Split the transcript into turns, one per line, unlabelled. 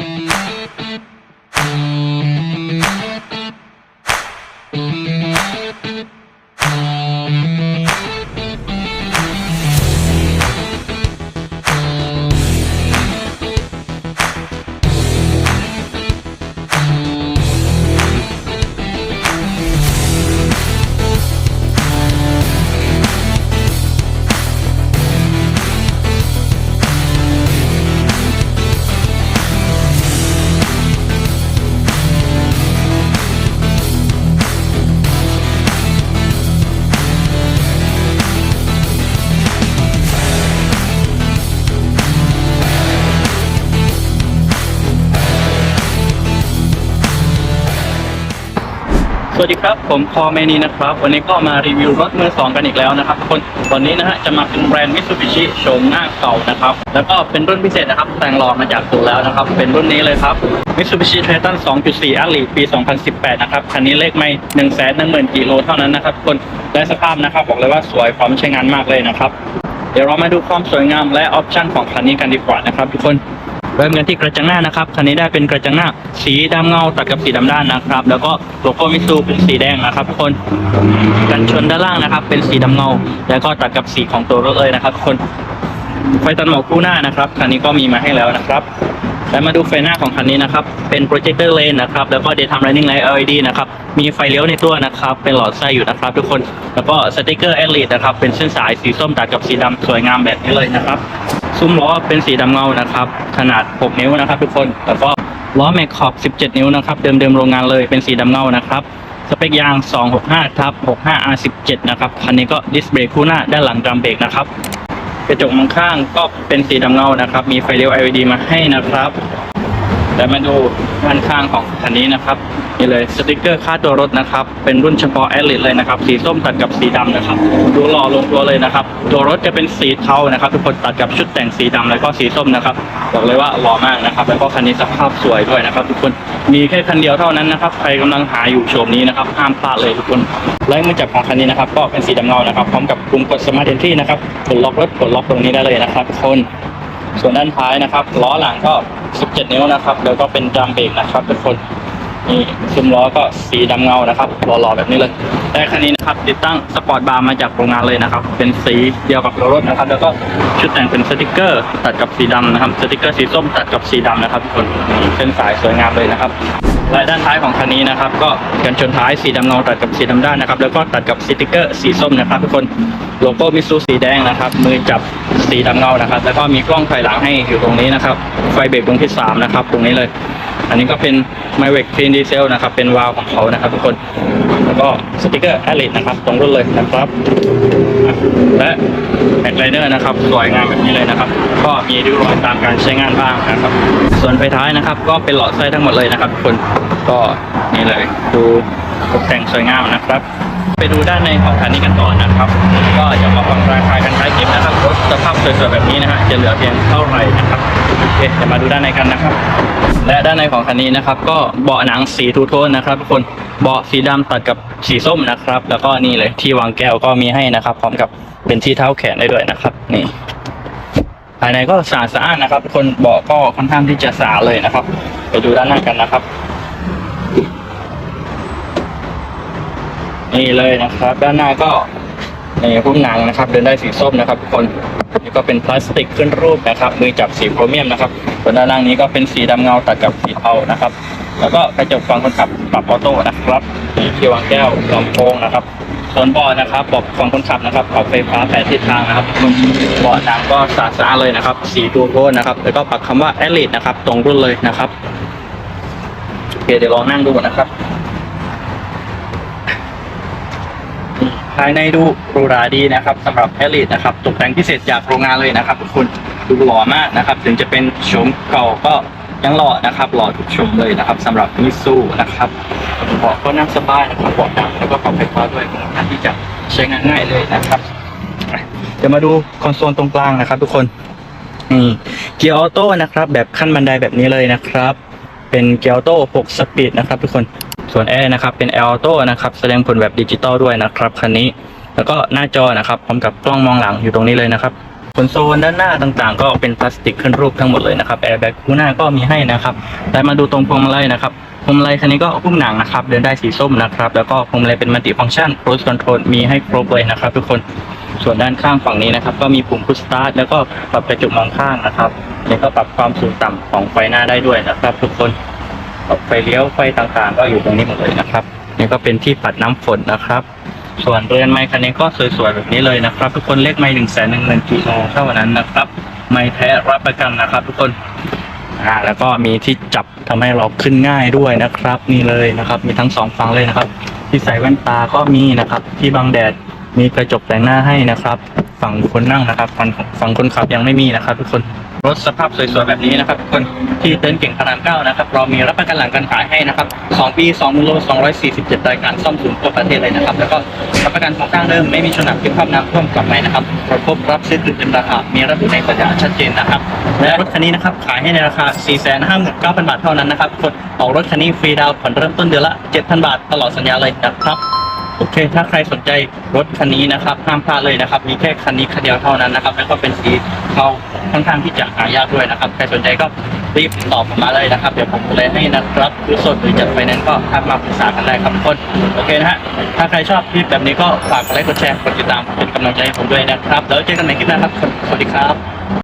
Thank you. สวัสดีครับ ผมคอเมนีนะครับ วันนี้ก็มารีวิวรถมือสองกันอีกแล้วนะครับทุกคนวันนี้นะฮะจะมาเป็นแบรนด์ Mitsubishi โฉมหน้าเก่านะครับ แล้วก็เป็นรุ่นพิเศษนะครับ แต่งหล่อมาจากศูนย์แล้วนะครับ เป็นรุ่นนี้เลยครับ Mitsubishi Triton 2.4 a l i ปี 2018 นะครับ คันนี้เลขไม่1 1 0 0 0 0กิโลเท่านั้นนะครับทุกคนและสภาพนะครับ บอกเลยว่าสวยพร้อมใช้งานมากเลยนะครับ เดี๋ยวเรามาดูความสวยงามและออปชั่นของคันนี้กันดีกว่านะครับทุกคน เริ่มกันที่กระจังหน้านะครับคันนี้ได้เป็นกระจังหน้าสีดำเงาตัดกับสีดำด้านนะครับ แล้วก็โลโก้มิซูเป็นสีแดงนะครับทุกคนกันชนด้านล่างนะครับ เป็นสีดำเงา แล้วก็ตัดกับสีของตัวรถเลยนะครับทุกคนไฟตัดหมอกคู่หน้านะครับคันนี้ก็มีมาให้แล้วนะครับและมาดูไฟหน้าของคันนี้นะครับ เป็น projector lane นนะครับ แล้วก็ daytime running light LED นะครับ มีไฟเลี้ยวในตัวนะครับ เป็นหลอดไส้อยู่นะครับ ทุกคน แล้วก็สติกเกอร์ elite นะครับ เป็นเส้นสายสีส้มตัดกับสีดำสวยงามแบบนี้เลยนะครับ ซุ้มล้อเป็นสีดำเงานะครับ ขนาด 6 นิ้วนะครับ ทุกคนแล้วก็ล้อแม็กขอบ 17 นิ้วนะครับ เดิมๆโรงงานเลยเป็นสีดำเงานะครับ สเปคยาง 265ทับ65 R17 นะครับ คันนี้ก็ดิสเบรกคู่หน้าด้านหลังดรัมเบรกนะครับ กระจกมองข้างก็เป็นสีดำเงานะครับ มีไฟเลี้ยว LED มาให้นะครับ แต่มาดูด้านข้างของคันนี้นะครับนี่เลยสติกเกอร์ค่าตัวรถนะครับ เป็นรุ่นเฉพาะแอลลิเลยนะครับ สีส้มตัดกับสีดำนะครับ ดูหล่อลงตัวเลยนะครับ ตัวรถจะเป็นสีเทานะครับ ทุกคนตัดกับชุดแต่งสีดำแล้วก็สีส้มนะครับบอกเลยว่าหล่อมากนะครับ แล้วก็คันนี้สภาพสวยด้วยนะครับ ทุกคนมีแค่คันเดียวเท่านั้นนะครับใครกำลังหาอยู่โฉมนี้นะครับห้ามพลาดเลยทุกคนไล่มือจับของคันนี้นะครับ ก็เป็นสีดำเงานะครับพร้อมกับปุ่มกด Smart Entry นะครับกดล็อกรถกดล็อกตรงนี้ได้เลยนะครับทุกคน ส่วนด้านท้ายนะครับล้อหลังก็ 17 นิ้วนะครับ แล้วก็เป็นดรัมเบรกนะครับทุกคนนี่ซุ้มล้อก็สีดำเงานะครับหล่อๆแบบนี้เลยแต่คันนี้นะครับ ติดตั้งสปอร์ตบาร์มาจากโรงงานเลยนะครับ เป็นสีเดียวกับตัวรถนะครับ แล้วก็ชุดแต่งเป็นสติกเกอร์ตัดกับสีดำนะครับ สติกเกอร์สีส้มตัดกับสีดำนะครับทุกคนนี่เส้นสายสวยงามเลยนะครับ และด้านท้ายของคันนี้นะครับ ก็กันชนท้ายสีดำเงาตัดกับสีดำด้านนะครับ แล้วก็ตัดกับสติกเกอร์สีส้มนะครับทุกคนโลโก้มิซูสีแดงนะครับ มือจับสีดำเงานะครับ แล้วก็มีกล้องถอยหลังให้อยู่ตรงนี้นะครับ ไฟเบรกดวงที่สามนะครับ ตรงนี้เลย อันนี้ก็เป็น m y w e c Clean Diesel นะครับ เป็นวาล์วของเขานะครับทุกคนแล้วก็สติกเกอร์ a l i นะครับ ตรงรุ่นเลยนะครับ และแบ็คไลเนอร์นะครับ สวยงามแบบนี้เลยนะครับ ก็มีริ้วรอยตามการใช้งานบ้างนะครับ ส่วนไฟท้ายนะครับ ก็เป็นหลอดไส้ทั้งหมดเลยนะครับทุกคนก็นี่เลยดูตกแต่งสวยงามนะครับ ไปดูด้านในของคันนี้กันต่อนะครับ ก็จะมาฟังราคากันท้ายคลิปนะครับรถสภาพสวยๆแบบนี้นะฮะจะเหลือเพียงเท่าไหร่นะครับโอเคจะมาดูด้านในกันนะครับ และด้านในของคันนี้นะครับ ก็เบาะหนังสีทูโทนนะครับทุกคนเบาะสีดำตัดกับสีส้มนะครับ แล้วก็นี่เลยที่วางแก้วก็มีให้นะครับ พร้อมกับเป็นที่เท้าแขนได้ด้วยนะครับ นี่ายในก็สะอาดสะอ้านนะครับ คนเบาะก็ค่อนข้างที่จะสะอาดเลยนะครับ ไปดูด้านหน้ากันนะครับ นี่เลยนะครับ ด้านหน้าก็ในหุ้มหนังนะครับ เดินได้สีส้มนะครับทุกคนนี่ก็เป็นพลาสติกขึ้นรูปนะครับ มือจับสีโครเมียมนะครับส่วนด้านล่างนี้ก็เป็นสีดำเงาตัดกับสีเทานะครับ แล้วก็กระจกฝั่งคนขับปรับออโต้นะครับนี่ที่วางแก้วลำโพงนะครับ ส่วนเบาะนะครับเบาะฝั่งคนขับนะครับปรับไฟฟ้าแปดทิศทางนะครับเบาะนังก็สะอาดเลยนะครับสีทูโทนนะครับ แล้วก็ปักคำว่า e l i t e นะครับ ตรงรุ่นเลยนะครับโอเคเดี๋ยวลองนั่งดูนะครับภายในดูรูราดีนะครับสำหรับแอลิทนะครับตกแต่งพิเศษจากโรงงานเลยนะครับทุกคนดูหล่อมากนะครับ ถึงจะเป็นโฉมเก่าก็ ยังหล่อนะครับหล่อทุกโฉมเลยนะครับสำหรับมิซูนะครับเบาะก็นั่งสบายนะครับเบาะหนังแล้วก็ปรับไฟฟ้าด้วยค่อนข้างที่จะใช้งานง่ายเลยนะครับ เดี๋ยวมาดูคอนโซลตรงกลางนะครับ ทุกคนนี่เกียร์ออโต้นะครับ แบบขั้นบันไดแบบนี้เลยนะครับ เป็นเกียร์ออโต้6สปีดนะครับ ทุกคนส่วนแอร์นะครับเป็น L Auto นะครับแสดงผลแบบดิจิตอลด้วยนะครับคันนี้ แล้วก็หน้าจอนะครับพร้อมกับกล้องมองหลังอยู่ตรงนี้เลยนะครับ คอนโซลด้านหน้าต่างๆ ก็เป็นพลาสติกขึ้นรูปทั้งหมดเลยนะครับแอร์แบ็กคู่หน้าก็มีให้นะครับแต่มาดูตรงพวงมาลัยนะครับพวงมาลัยคันนี้ก็หุ้มหนังนะครับ เดินได้สีส้มนะครับ แล้วก็พวงมาลัยเป็นมัลติฟังก์ชัน cruise control มีให้ครบเลยนะครับ ทุกคนส่วนด้านข้างฝั่งนี้นะครับ ก็มีปุ่ม push start แล้วก็ปรับกระจกมองข้างนะครับแล้วก็ปรับความสูงต่ำของไฟหน้าได้ด้วยนะครับ ทุกคนไฟเลี้ยวไฟต่างๆ ก็อยู่ตรงนี้หมดเลยนะครับนี่ก็เป็นที่ปัดน้ำฝนนะครับ ส่วนเรือนไม้คันนี้ก็สวยๆแบบนี้เลยนะครับ ทุกคนเลขไม้หนึ่งแสนหนึ่งหมื่นกิโลเท่านั้นนะครับ ไม้แท้รับประกันนะครับ ทุกคนอ่าแล้วก็มีที่จับทำให้เราขึ้นง่ายด้วยนะครับ นี่เลยนะครับ มีทั้งสองฝั่งเลยนะครับ ที่ใส่แว่นตาก็มีนะครับ ที่บังแดดมีกระจกแต่งหน้าให้นะครับ ฝั่งคนนั่งนะครับ ฝั่งฝั่งคนขับยังไม่มีนะครับ ทุกคน รถสภาพสวยๆแบบนี้นะครับทุกคนที่เต็นท์เก่งพระรามเก้านะครับ เรามีรับประกันหลังการขายให้นะครับ2ปี2โล247รายการซ่อมศูนย์ทั่วประเทศเลยนะครับ แล้วก็รับประกันของสร้างเดิมไม่มีชนักพิภาพน้ำท่วมกลับไปนะครับเรพบรับซื้อคืนเต็มราคา มีระบุในสัญญาชัดเจนนะครับ และรถคันนี้นะครับขายให้ในราคา459,000บาทเท่านั้นนะครับกคนออกรถคันนี้ฟรีดาวน์ผ่อนเริ่มต้นเดือนละ7,000บาทตลอดสัญญาเลยนะครับ โอเค ถ้าใครสนใจรถคันนี้นะครับห้ามพลาดเลยนะครับ มีแค่คันนี้คันเดียวเท่านั้นนะครับ แล้วก็เป็นสีเทาค่อนข้างที่จะหายากด้วยนะครับ ใครสนใจก็รีบติดต่อผมมาเลยนะครับ เดี๋ยวผมดูแลให้นะครับหรือสดหรือจัดไฟแนนซ์ก็ทักมาปรึกษากันได้ครับทุกคน โอเคนะฮะ ถ้าใครชอบคลิปแบบนี้ก็ฝากกดไลค์ กดแชร์ กดติดตาม เป็นกำลังใจให้ผมด้วยนะครับ แล้วเจอกันใหม่คลิปหน้าครับ สวัสดีครับ